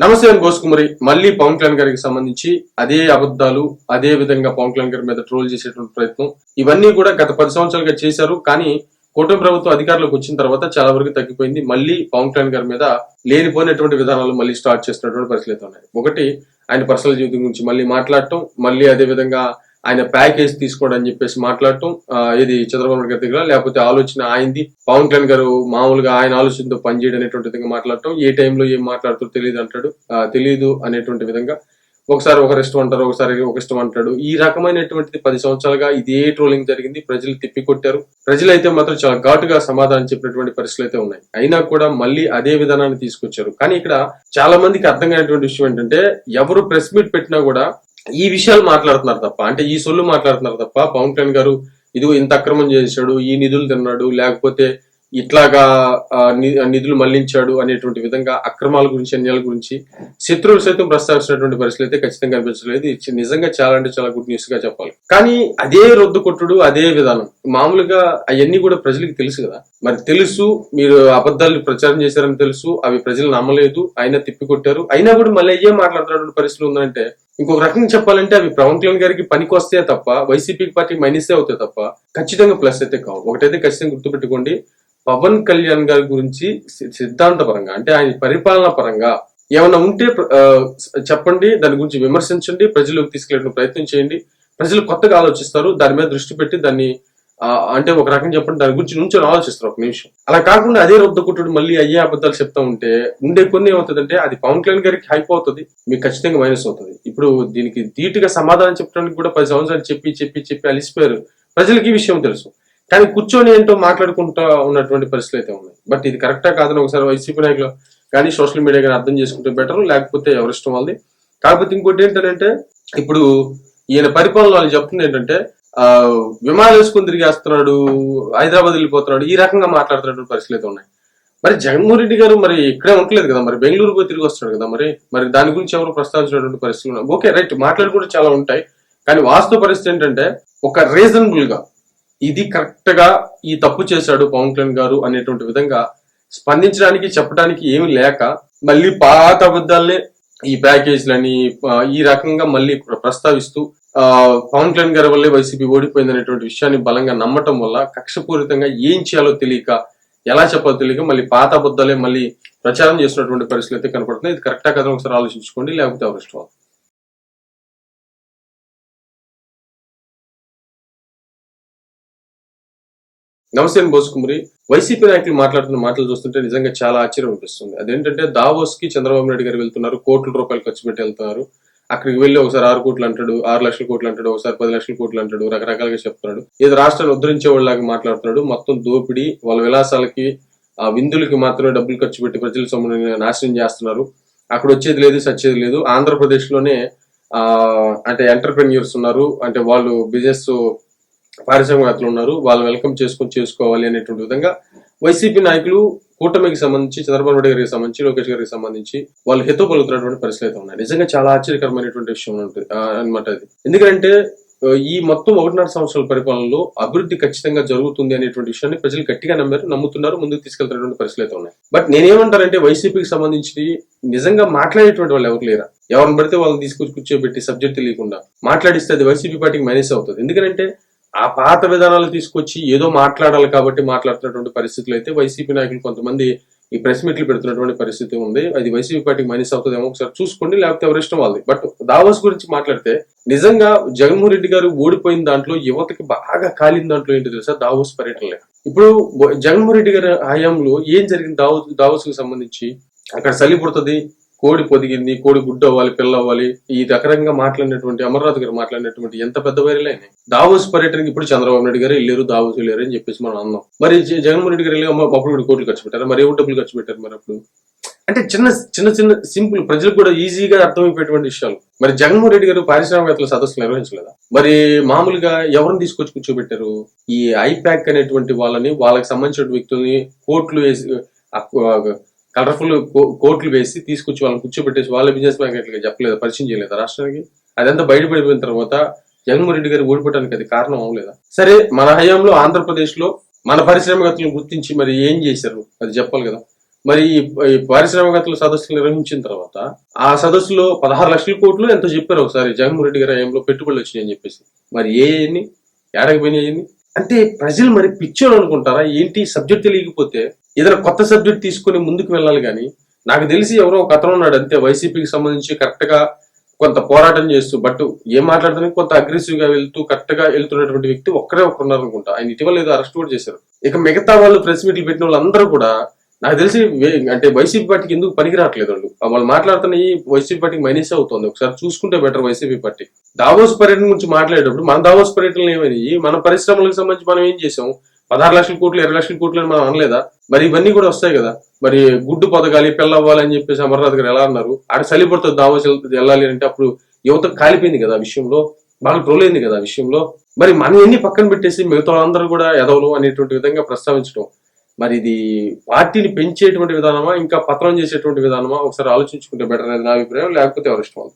నమస్తే అని మళ్ళీ పవన్ కళ్యాణ్ గారికి సంబంధించి అదే అబద్ధాలు అదే విధంగా పవన్ కళ్యాణ్ గారి మీద ట్రోల్ చేసేటువంటి ప్రయత్నం ఇవన్నీ కూడా గత పది సంవత్సరాలుగా చేశారు. కానీ కూటమి ప్రభుత్వం అధికారంలోకి వచ్చిన తర్వాత చాలా వరకు తగ్గిపోయింది. మళ్ళీ పవన్ కళ్యాణ్ గారి మీద లేనిపోయినటువంటి విధానాలు మళ్ళీ స్టార్ట్ చేస్తున్నటువంటి పరిస్థితులు ఉన్నాయి. ఒకటి ఆయన పర్సనల్ జీవితం గురించి మళ్ళీ మాట్లాడటం మళ్ళీ అదే విధంగా ఆయన ప్యాకేజ్ తీసుకోండి అని చెప్పేసి మాట్లాడటం ఇది చంద్రబాబు గారి దగ్గర లేకపోతే ఆలోచన ఆయనది పవన్ కళ్యాణ్ గారు మామూలుగా ఆయన ఆలోచనతో పనిచేయడం అనేటువంటి విధంగా మాట్లాడటం ఏ టైంలో ఏం మాట్లాడుతారో తెలియదు అంటాడు. తెలియదు అనేటువంటి విధంగా ఒకసారి ఒక ఇష్టం అంటారు ఒకసారి ఒక ఇష్టం అంటాడు. ఈ రకమైనటువంటిది పది సంవత్సరాలుగా ఇదే ట్రోలింగ్ జరిగింది. ప్రజలు తిప్పికొట్టారు. ప్రజలు అయితే మాత్రం చాలా ఘాటుగా సమాధానం చెప్పినటువంటి పరిస్థితులు అయితే ఉన్నాయి. అయినా కూడా మళ్ళీ అదే విధానాన్ని తీసుకొచ్చారు. కానీ ఇక్కడ చాలా మందికి అర్థం కానిటువంటి విషయం ఏంటంటే ఎవరు ప్రెస్ మీట్ పెట్టినా కూడా ఈ విషయాలు మాట్లాడుతున్నారు తప్ప అంటే ఈ సొల్లు మాట్లాడుతున్నారు తప్ప పవన్ కళ్యాణ్ గారు ఇదిగో ఇంత అక్రమం చేశాడు ఈ నిధులు తిన్నాడు లేకపోతే ఇట్లాగా నిధులు మళ్ళించాడు అనేటువంటి విధంగా అక్రమాల గురించి అన్యాల గురించి శత్రువులు సైతం ప్రస్తావించినటువంటి పరిస్థితులు అయితే ఖచ్చితంగా కనిపించలేదు. ఇది నిజంగా చాలా అంటే చాలా గుడ్ న్యూస్గా చెప్పాలి. కానీ అదే రొద్దు కొట్టుడు అదే విధానం. మామూలుగా అవన్నీ కూడా ప్రజలకు తెలుసు కదా. మరి తెలుసు మీరు అబద్ధాలు ప్రచారం చేశారని తెలుసు అవి ప్రజలు నమ్మలేదు అయినా తిప్పికొట్టారు అయినా కూడా మళ్ళీ అయ్యే మాట్లాడుతున్నటువంటి పరిస్థితులు ఉందంటే ఇంకొక రకంగా చెప్పాలంటే అవి పవన్ కళ్యాణ్ గారికి పనికి వస్తే తప్ప వైసీపీ పార్టీ మైనసే అవుతాయి తప్ప ఖచ్చితంగా ప్లస్ అయితే కావు. ఒకటైతే ఖచ్చితంగా గుర్తుపెట్టుకోండి పవన్ కళ్యాణ్ గారి గురించి సిద్ధాంత పరంగా అంటే ఆయన పరిపాలన పరంగా ఏమైనా ఉంటే ఆ, చెప్పండి దాని గురించి విమర్శించండి ప్రజలకు తీసుకెళ్ళిన ప్రయత్నం చేయండి. ప్రజలు కొత్తగా ఆలోచిస్తారు దాని మీద దృష్టి పెట్టి దాన్ని అంటే ఒక రకంగా చెప్పండి దాని గురించి నుంచి ఆలోచిస్తారు ఒక నిమిషం. అలా కాకుండా అదే రొద్దుకుంటుడు మళ్ళీ అయ్యే అబద్ధాలు చెప్తా ఉంటే ఉండే కొన్ని ఏమవుతుందంటే అది పవన్ కళ్యాణ్ గారికి హైప్ అవుతుంది మీకు ఖచ్చితంగా మైనస్ అవుతుంది. ఇప్పుడు దీనికి ధీటుగా సమాధానం చెప్పడానికి కూడా పది సంవత్సరాలు చెప్పి చెప్పి చెప్పి అలిసిపోయారు. ప్రజలకి ఈ విషయం తెలుసు. కానీ కూర్చొని ఏంటో మాట్లాడుకుంటా ఉన్నటువంటి పరిస్థితులు అయితే ఉన్నాయి. బట్ ఇది కరెక్టా కాదని ఒకసారి వైసీపీ నాయకులు కానీ సోషల్ మీడియా కానీ అర్థం చేసుకుంటే బెటర్ లేకపోతే ఎవరిష్టం వాళ్ళది. కాకపోతే ఇంకోటి ఏంటంటే ఇప్పుడు ఈయన పరిపాలన వాళ్ళు చెప్తుంది ఏంటంటే ఆ విమానాలు వేసుకుని తిరిగేస్తున్నాడు హైదరాబాద్ వెళ్ళిపోతున్నాడు ఈ రకంగా మాట్లాడుతున్నటువంటి పరిస్థితులు అయితే ఉన్నాయి. మరి జగన్మోహన్ రెడ్డి గారు మరి ఇక్కడే ఉండలేదు కదా మరి బెంగళూరు పోయి తిరిగి వస్తాడు కదా మరి మరి దాని గురించి ఎవరు ప్రస్తావించినటువంటి పరిస్థితులు ఉన్నాయి? ఓకే రైట్ మాట్లాడి కూడా చాలా ఉంటాయి. కానీ వాస్తవ పరిస్థితి ఏంటంటే ఒక రీజనబుల్గా ఇది కరెక్ట్గా ఈ తప్పు చేశాడు పవన్ కళ్యాణ్ గారు అనేటువంటి విధంగా స్పందించడానికి చెప్పడానికి ఏమి లేక మళ్ళీ పాత అబద్ధాలనే ఈ ప్యాకేజీలని ఈ రకంగా మళ్ళీ ప్రస్తావిస్తూ ఆ, పవన్ కళ్యాణ్ గారి వల్లే వైసీపీ ఓడిపోయింది అనేటువంటి విషయాన్ని బలంగా నమ్మటం వల్ల కక్షపూరితంగా ఏం చేయాలో తెలియక ఎలా చెప్పాలో తెలియక మళ్ళీ పాత అబద్ధాలే మళ్ళీ ప్రచారం చేస్తున్నటువంటి పరిస్థితి అయితే కనపడుతుంది ఇది కరెక్టా కదా ఒకసారి ఆలోచించుకోండి. లేకపోతే ఎవరు నమస్తే బోసుకుమరి వైసీపీ నాయకులు మాట్లాడుతున్న మాటలు చూస్తుంటే నిజంగా చాలా ఆశ్చర్యం అనిపిస్తుంది. అదేంటంటే దావోస్కి చంద్రబాబు నాయుడు గారు వెళ్తున్నారు కోట్ల రూపాయలు ఖర్చు పెట్టి వెళ్తున్నారు. అక్కడికి వెళ్ళి ఒకసారి ఆరు కోట్లు అంటాడు ఆరు లక్షల కోట్లు అంటాడు ఒకసారి పది లక్షల కోట్లు అంటాడు రకరకాలుగా చెప్తున్నాడు. ఏదో రాష్ట్రాన్ని ఉద్ధరించే వాళ్ళలాగా మాట్లాడుతున్నాడు. మొత్తం దోపిడీ వాళ్ళ విలాసాలకి ఆ విందులకి మాత్రమే డబ్బులు ఖర్చు పెట్టి ప్రజల సొమ్ముని నాశనం చేస్తున్నారు. అక్కడ వచ్చేది లేదు సచ్చేది లేదు. ఆంధ్రప్రదేశ్లోనే ఆ అంటే ఎంటర్ప్రెన్యూర్స్ ఉన్నారు. అంటే వాళ్ళు బిజినెస్ పారిశ్రామికవేత్తలు ఉన్నారు. వాళ్ళు వెల్కమ్ చేసుకొని చేసుకోవాలి అనేటువంటి విధంగా వైసీపీ నాయకులు కూటమికి సంబంధించి చంద్రబాబు నాయుడు గారికి సంబంధించి లోకేష్ గారికి సంబంధించి వాళ్ళు హితో పలుకుతున్నటువంటి పరిస్థితులు అయితే ఉన్నాయి. నిజంగా చాలా ఆశ్చర్యకరమైనటువంటి విషయం ఉంటుంది అనమాట అది. ఎందుకంటే ఈ మొత్తం ఒకటిన్నర సంవత్సరాల పరిపాలనలో అభివృద్ధి ఖచ్చితంగా జరుగుతుంది అనేటువంటి విషయాన్ని ప్రజలు గట్టిగా నమ్మారు నమ్ముతున్నారు ముందుకు తీసుకెళ్తున్నటువంటి పరిస్థితులు అయితే ఉన్నాయి. బట్ నేనేమంటానంటే వైసీపీకి సంబంధించి నిజంగా మాట్లాడేటువంటి వాళ్ళు ఎవరు లేరా? ఎవరిని పడితే వాళ్ళని తీసుకొచ్చి కూర్చోబెట్టి సబ్జెక్ట్ తెలియకుండా మాట్లాడిస్తే అది వైసీపీ పార్టీకి మైనస్ అవుతుంది. ఎందుకంటే ఆ పాత విధానాలు తీసుకొచ్చి ఏదో మాట్లాడాలి కాబట్టి మాట్లాడుతున్నటువంటి పరిస్థితులు అయితే వైసీపీ నాయకులు కొంతమంది ఈ ప్రెస్ మీట్లు పెడుతున్నటువంటి పరిస్థితి ఉంది. అది వైసీపీ పార్టీకి మైనస్ అవుతుందేమో ఒకసారి చూసుకోండి లేకపోతే ఎవరి ఇష్టం వాళ్ళది. బట్ దావోస్ గురించి మాట్లాడితే నిజంగా జగన్మోహన్ రెడ్డి గారు ఓడిపోయిన దాంట్లో యువతకి బాగా కాలిన దాంట్లో ఏంటి తెలుసా? దావోస్ పర్యటనలే. ఇప్పుడు జగన్మోహన్ రెడ్డి గారి హయాంలో ఏం జరిగింది? దావోస్ దావోస్కి సంబంధించి అక్కడ చలి పుడుతుంది కోడి పొదిగింది కోడి గుడ్డు అవ్వాలి పిల్ల అవ్వాలి ఈ రకరంగా మాట్లాడినటువంటి అమర్నాథ్ గారు మాట్లాడినటువంటి ఎంత పెద్ద వైరల్ అయినాయి. దావోస్ పర్యటనకి ఇప్పుడు చంద్రబాబు నాయుడు గారు వెళ్ళారు దావోస్ వెళ్ళారు అని చెప్పేసి మనం అన్నాం. మరి జగన్మోహన్ రెడ్డి గారు వెళ్ళి అమ్మ అప్పుడు కూడా కోట్లు ఖర్చు పెట్టారు? మరి ఏమో డబ్బులు ఖర్చు పెట్టారు మరి అప్పుడు? అంటే చిన్న చిన్న చిన్న సింపుల్ ప్రజలకు కూడా ఈజీగా అర్థమైపోయేటువంటి విషయాలు. మరి జగన్మోహన్ రెడ్డి గారు పారిశ్రామికవేత్తల సదస్సులు నిర్వహించలేదా? మరి మామూలుగా ఎవరిని తీసుకొచ్చి కూర్చోబెట్టారు? ఈ ఐపాక్ అనేటువంటి వాళ్ళని వాళ్ళకి సంబంధించిన వ్యక్తుల్ని కోట్లు వేసి కలర్ఫుల్ కోట్లు వేసి తీసుకొచ్చి వాళ్ళని కూర్చోబెట్టేసి వాళ్ళ బిజినెస్ మ్యాగ్నెట్లుగా చెప్పలేదు పరిచయం చేయలేదా రాష్ట్రానికి? అదంతా బయటపడిపోయిన తర్వాత జగన్మోహన్ రెడ్డి గారు ఓడిపోవడానికి అది కారణం అవ్వలేదా? సరే మన హయాంలో ఆంధ్రప్రదేశ్లో మన పారిశ్రామికవేత్తలను గుర్తించి మరి ఏం చేశారు? అది చెప్పాలి కదా. మరి ఈ ఈ సదస్సులు నిర్వహించిన తర్వాత ఆ సదస్సులో పదహారు లక్షల కోట్లు ఎంతో చెప్పారు ఒకసారి జగన్మోహన్ రెడ్డి గారి హయాంలో పెట్టుబడులు వచ్చినాయి అని చెప్పేసి. మరి ఏ ఎన్ని ఏడకపోయినాయి అంటే ప్రజలు మరి పిచ్చోళ్ళు అనుకుంటారా? ఏంటి? సబ్జెక్ట్ తెలియకపోతే ఏదైనా కొత్త సబ్జెక్ట్ తీసుకుని ముందుకు వెళ్ళాలి కానీ నాకు తెలిసి ఎవరో ఒక అతను ఉన్నాడు అంతే వైసీపీకి సంబంధించి కరెక్ట్గా కొంత పోరాటం చేస్తూ బట్ ఏం మాట్లాడుతున్నా కొంత అగ్రెసివ్గా వెళ్తూ కరెక్ట్గా వెళ్తున్నటువంటి వ్యక్తి ఒక్కరే ఒకరు ఉన్నారు అనుకుంటా ఆయన ఇటీవల ఏదో అరెస్ట్ కూడా చేశారు. ఇక మిగతా వాళ్ళు ప్రెస్ మీట్లు పెట్టిన వాళ్ళందరూ కూడా నాకు తెలిసి అంటే వైసీపీ పార్టీకి ఎందుకు పనికి రావట్లేదు వాళ్ళు? వాళ్ళు మాట్లాడుతున్న ఈ వైసీపీ పార్టీకి మైనస్ అవుతుంది? ఒకసారి చూసుకుంటే బెటర్ వైసీపీ పార్టీ. దావోస్ పర్యటన గురించి మాట్లాడేటప్పుడు మన దావోస్ పర్యటనలు ఏమైనాయి? మన పరిశ్రమలకు సంబంధించి మనం ఏం చేసాం పదహారు లక్షల కోట్లు ఇరవై లక్షల కోట్లు అని మనం అనలేదా? మరి ఇవన్నీ కూడా వస్తాయి కదా. మరి గుడ్డు పొదగాలి పెళ్ళవ్వాలి అని చెప్పేసి అమర్నాథ్ గారు ఎలా అన్నారు? ఆడ చలిపడుతుంది దావోస్ వెళ్తుంది వెళ్ళాలి అంటే అప్పుడు యువత కాలిపోయింది కదా విషయంలో. బాగా ట్రోల్ అయింది కదా విషయంలో. మరి మనం ఎన్ని పక్కన పెట్టేసి మిగతా వాళ్ళందరూ కూడా ఎదవలు అనేటువంటి విధంగా ప్రస్తావించడం? మరి ఇది పార్టీని పెంచేటువంటి విధానమా ఇంకా పత్రం చేసేటువంటి విధానమా? ఒకసారి ఆలోచించుకుంటే బెటర్ అనేది నా అభిప్రాయం లేకపోతే ఎవరు ఇష్టం?